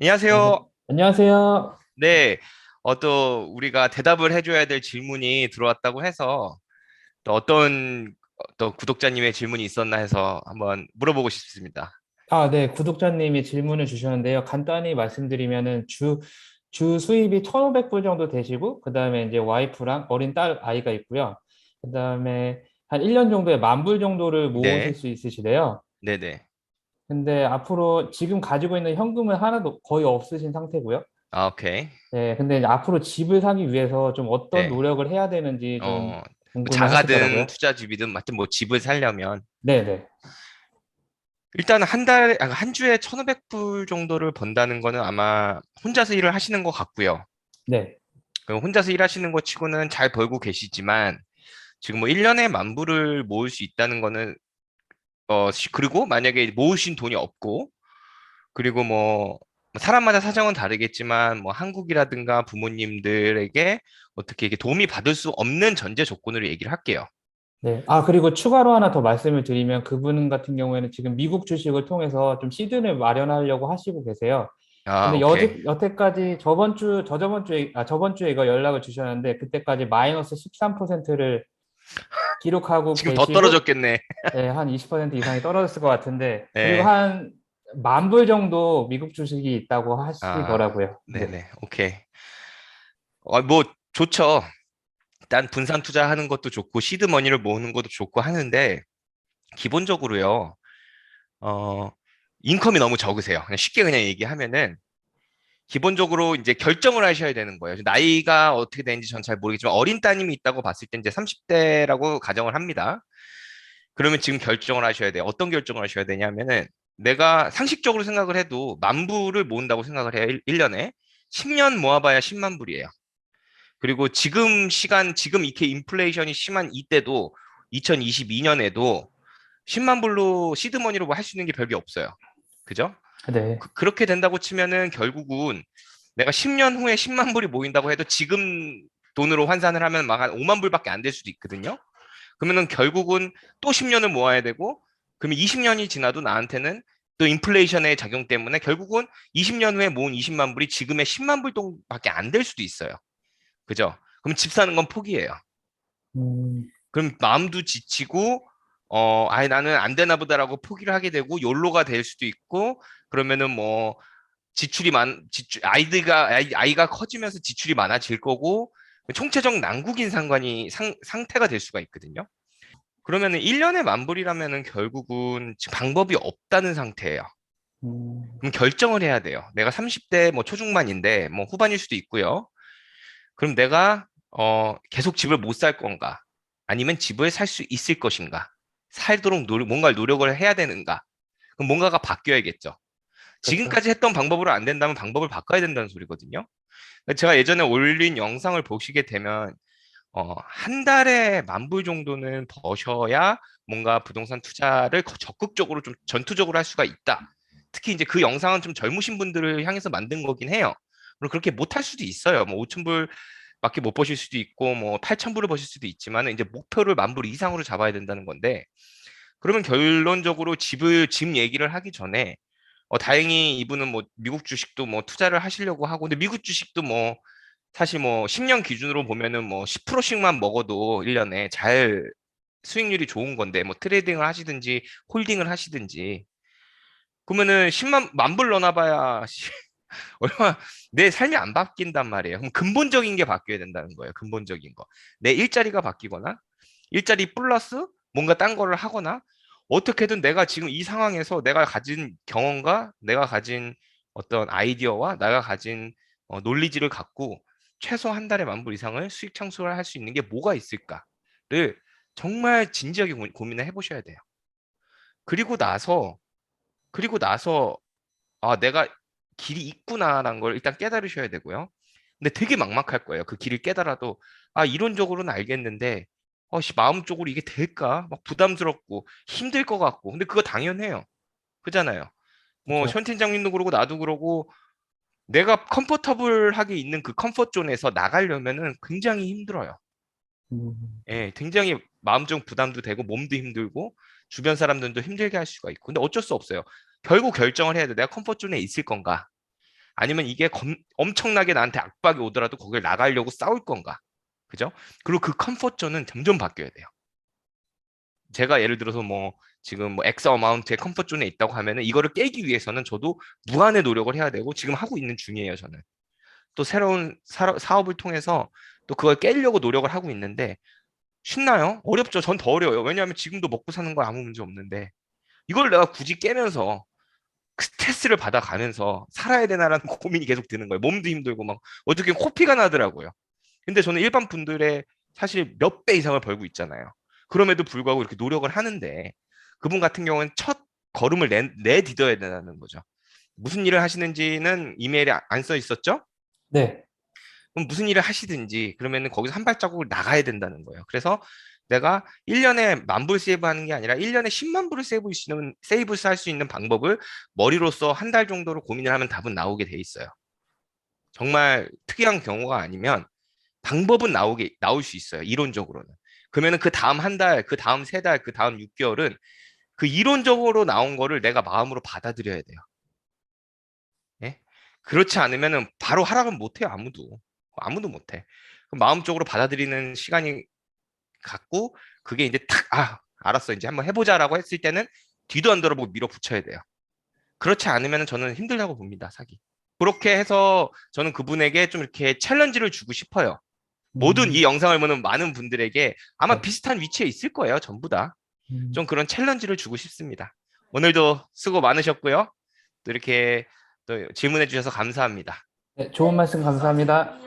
안녕하세요. 안녕하세요. 네, 어, 또 우리가 대답을 해줘야 될 질문이 들어왔다고 해서 또 어떤 어, 또 구독자님의 질문이 있었나 해서 한번 물어보고 싶습니다. 아, 네. 구독자님이 질문을 주셨는데요. 간단히 말씀드리면은 주, 주 수입이 1,500불 정도 되시고, 그 다음에 이제 와이프랑 어린 딸 아이가 있고요. 그 다음에 한 1년 정도에 만불 정도를 모으실 네, 수 있으시대요. 네네. 근데 앞으로 지금 가지고 있는 현금은 하나도 거의 없으신 상태고요. 아, 오케이. 네. 근데 이제 앞으로 집을 사기 위해서 좀 어떤 네. 노력을 해야 되는지 좀 어, 뭐 궁금해 자가든 하시더라고요. 투자 집이든 하여튼 뭐 집을 살려면 네 네. 일단 한 달에, 아, 한 주에 1,500불 정도를 번다는 거는 아마 혼자서 일을 하시는 것 같고요. 네. 그럼 혼자서 일하시는 것 치고는 잘 벌고 계시지만 지금 뭐 1년에 만 불을 모을 수 있다는 거는 어, 시- 그리고 만약에 모으신 돈이 없고, 그리고 뭐, 사람마다 사정은 다르겠지만, 뭐, 한국이라든가 부모님들에게 어떻게 이게 도움이 받을 수 없는 전제 조건으로 얘기를 할게요. 네. 아, 그리고 추가로 하나 더 말씀을 드리면 그분 같은 경우에는 지금 미국 주식을 통해서 좀 시드를 마련하려고 하시고 계세요. 아, 근데. 여태, 여태까지 저번 주, 저저번 주에, 아, 저번 주에 이거 연락을 주셨는데 그때까지 마이너스 13%를 기록하고 지금 더 계시고, 떨어졌겠네. 네, 한 20% 이상이 떨어졌을 것 같은데, 그리고 네. 한만 불 정도 미국 주식이 있다고 아, 하시더라고요. 네. 네 네. 오케이. 어, 뭐, 좋죠. 일단 분산 투자하는 것도 좋고, 시드 머니를 모으는 것도 좋고 하는데, 기본적으로요, 어, 인컴이 너무 적으세요. 그냥 쉽게 그냥 얘기하면은, 기본적으로 이제 결정을 하셔야 되는 거예요. 나이가 어떻게 되는지 전 잘 모르겠지만 어린 따님이 있다고 봤을 때 이제 30대라고 가정을 합니다. 그러면 지금 결정을 하셔야 돼요. 어떤 결정을 하셔야 되냐면은 내가 상식적으로 생각을 해도 만 불을 모은다고 생각을 해요. 1, 년에 10년 모아봐야 10만 불이에요. 그리고 지금 시간, 지금 이렇게 인플레이션이 심한 이때도 2022년에도 10만 불로 시드머니로 뭐 할 수 있는 게 별게 없어요. 그죠? 네. 그, 그렇게 된다고 치면은 결국은 내가 10년 후에 10만 불이 모인다고 해도 지금 돈으로 환산을 하면 막 한 5만 불밖에 안 될 수도 있거든요. 그러면은 결국은 또 10년을 모아야 되고 그러면 20년이 지나도 나한테는 또 인플레이션의 작용 때문에 결국은 20년 후에 모은 20만 불이 지금의 10만 불 돈밖에 안 될 수도 있어요. 그죠? 그럼 집 사는 건 포기해요. 음, 그럼 마음도 지치고 어 아예 나는 안 되나 보다라고 포기를 하게 되고 욜로가 될 수도 있고 그러면은 뭐 지출이 많 지출 아이들가 아이, 아이가 커지면서 지출이 많아질 거고 총체적 난국인 상관이 상, 상태가 될 수가 있거든요. 그러면은 1년에 만 불이라면은 결국은 방법이 없다는 상태예요. 음, 그럼 결정을 해야 돼요. 내가 30대 뭐 초중반인데 뭐 후반일 수도 있고요. 그럼 내가 어 계속 집을 못 살 건가? 아니면 집을 살 수 있을 것인가? 살도록 노, 뭔가 노력을 해야 되는가? 그럼 뭔가가 바뀌어야겠죠. 그렇죠. 지금까지 했던 방법으로 안 된다면 방법을 바꿔야 된다는 소리거든요. 제가 예전에 올린 영상을 보시게 되면 어, 한 달에 만 불 정도는 버셔야 뭔가 부동산 투자를 거- 적극적으로 좀 전투적으로 할 수가 있다. 특히 이제 그 영상은 좀 젊으신 분들을 향해서 만든 거긴 해요. 물론 그렇게 못할 수도 있어요. 뭐 5천 불 밖에 못 버실 수도 있고 뭐 8천 불을 버실 수도 있지만 이제 목표를 만불 이상으로 잡아야 된다는 건데 그러면 결론적으로 집을 집 얘기를 하기 전에 어, 다행히 이분은 뭐 미국 주식도 뭐 투자를 하시려고 하고 근데 미국 주식도 뭐 사실 뭐 10년 기준으로 보면은 뭐 10%씩만 먹어도 1년에 잘 수익률이 좋은 건데 뭐 트레이딩을 하시든지 홀딩을 하시든지 그러면은 10만 만불 넣어놔봐야 얼마 내 삶이 안 바뀐단 말이에요. 그럼 근본적인 게 바뀌어야 된다는 거예요. 근본적인 거. 내 일자리가 바뀌거나 일자리 플러스 뭔가 딴 거를 하거나 어떻게든 내가 지금 이 상황에서 내가 가진 경험과 내가 가진 어떤 아이디어와 내가 가진 어, 논리지를 갖고 최소 한 달에 만 불 이상을 수익 창출을 할 수 있는 게 뭐가 있을까를 정말 진지하게 고, 고민을 해보셔야 돼요. 그리고 나서 그리고 나서 아 내가 길이 있구나라는 걸 일단 깨달으셔야 되고요. 근데 되게 막막할 거예요. 그 길을 깨달아도 아 이론적으로는 알겠는데 어, 씨, 마음적으로 이게 될까? 막 부담스럽고 힘들 것 같고. 근데 그거 당연해요. 그잖아요. 뭐, 그렇죠. 션 팀장님도 그러고 나도 그러고 내가 컴포터블하게 있는 그 컴포트 존에서 나가려면은 굉장히 힘들어요. 음, 예, 굉장히 마음적 부담도 되고 몸도 힘들고 주변 사람들도 힘들게 할 수가 있고. 근데 어쩔 수 없어요. 결국 결정을 해야 돼. 내가 컴포트 존에 있을 건가? 아니면 이게 검- 엄청나게 나한테 압박이 오더라도 거길 나가려고 싸울 건가? 그죠? 그리고 그 컴포트존은 점점 바뀌어야 돼요. 제가 예를 들어서 뭐 지금 뭐 X 어마운트의 컴포트존에 있다고 하면은 이거를 깨기 위해서는 저도 무한의 노력을 해야 되고 지금 하고 있는 중이에요, 저는. 또 새로운 사, 사업을 통해서 또 그걸 깨려고 노력을 하고 있는데 쉽나요? 어렵죠. 전 더 어려워요. 왜냐하면 지금도 먹고 사는 거 아무 문제 없는데 이걸 내가 굳이 깨면서 스트레스를 받아가면서 살아야 되나라는 고민이 계속 드는 거예요. 몸도 힘들고 막 어떻게 코피가 나더라고요. 근데 저는 일반 분들의 사실 몇 배 이상을 벌고 있잖아요. 그럼에도 불구하고 이렇게 노력을 하는데 그분 같은 경우는 첫 걸음을 내, 내디뎌야 된다는 거죠. 무슨 일을 하시는지는 이메일에 안 써 있었죠? 네. 그럼 무슨 일을 하시든지 그러면은 거기서 한 발자국을 나가야 된다는 거예요. 그래서 내가 1년에 만불 세이브하는 게 아니라 1년에 10만 불을 세이브 수 있는 세이브 할 수 있는 방법을 머리로서 한달 정도로 고민을 하면 답은 나오게 돼 있어요. 정말 특이한 경우가 아니면 방법은 나오게 나올 수 있어요. 이론적으로는. 그러면은 그 다음 한 달, 그 다음 세 달, 그 다음 6개월은 그 이론적으로 나온 거를 내가 마음으로 받아들여야 돼요. 예? 그렇지 않으면은 바로 하락은 못 해요. 아무도. 아무도 못 해. 그럼 마음적으로 받아들이는 시간이 갖고 그게 이제 탁 아, 알았어. 이제 한번 해 보자라고 했을 때는 뒤도 안 돌아보고 밀어붙여야 돼요. 그렇지 않으면 저는 힘들다고 봅니다. 사기. 그렇게 해서 저는 그분에게 좀 이렇게 챌린지를 주고 싶어요. 모든 음, 이 영상을 보는 많은 분들에게 아마 네. 비슷한 위치에 있을 거예요. 전부 다. 음, 좀 그런 챌린지를 주고 싶습니다. 오늘도 수고 많으셨고요. 또 이렇게 또 질문해 주셔서 감사합니다. 네, 좋은 말씀 감사합니다.